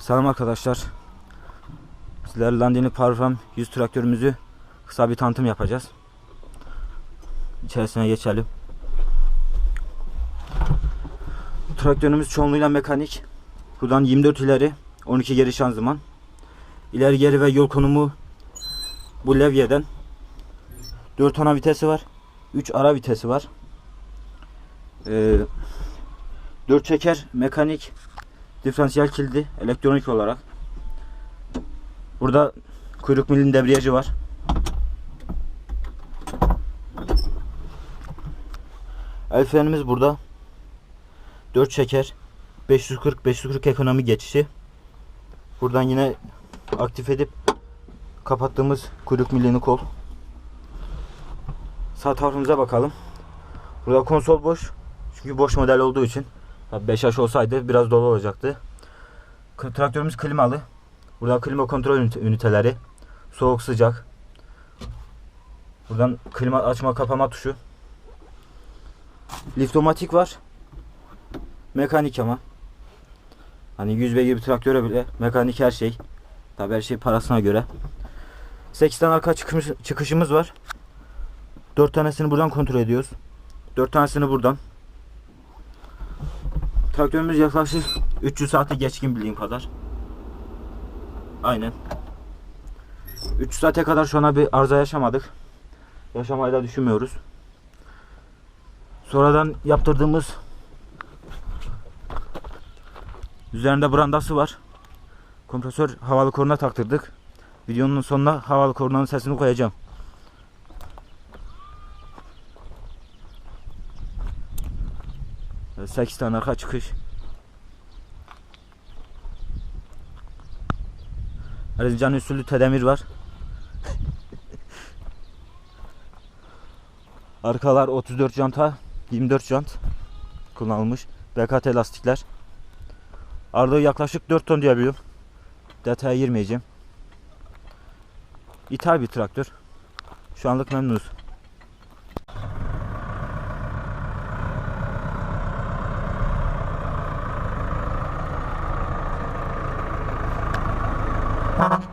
Selam arkadaşlar. Sizlerle Landini Powerfarm 100 traktörümüzü kısa bir tanıtım yapacağız. İçerisine geçelim. Traktörümüz çoğunluğuyla mekanik. Buradan 24 ileri, 12 geri şanzıman. İleri geri ve yol konumu bu levyeden. 4 ana vitesi var. 3 ara vitesi var. Ee, 4 çeker mekanik diferansiyel kilidi elektronik olarak. Burada kuyruk milin debriyajı var. El frenimiz burada. 4 çeker. 540 540 ekonomi geçişi. Buradan yine aktif edip kapattığımız kuyruk milini kol. Sağ tarafımıza bakalım. Burada konsol boş. Çünkü boş model olduğu için. Tabii 5H olsaydı biraz dolu olacaktı. Traktörümüz klimalı. Burada klima kontrol ünite- üniteleri. Soğuk sıcak. Buradan klima açma kapama tuşu. Liftomatik var. Mekanik ama. Hani 100 beygir bir traktöre bile mekanik her şey. Tabii her şey parasına göre. 8 tane arka çıkış, çıkışımız var. 4 tanesini buradan kontrol ediyoruz. 4 tanesini buradan. Traktörümüz yaklaşık 300 saate geçkin bildiğim kadar. Aynen. 300 saate kadar şu ana bir arıza yaşamadık. Yaşamayı da düşünmüyoruz. Sonradan yaptırdığımız üzerinde brandası var. Kompresör havalı korna taktırdık. Videonun sonuna havalı kornanın sesini koyacağım. 8 tane arka çıkış. Erzincan usulü tedemir var. Arkalar 34 janta, 24 jant kullanılmış. BKT lastikler. Ağırlığı yaklaşık 4 ton diyebiliyorum. Detaya girmeyeceğim. İthal bir traktör. Şu anlık memnunuz. Huh?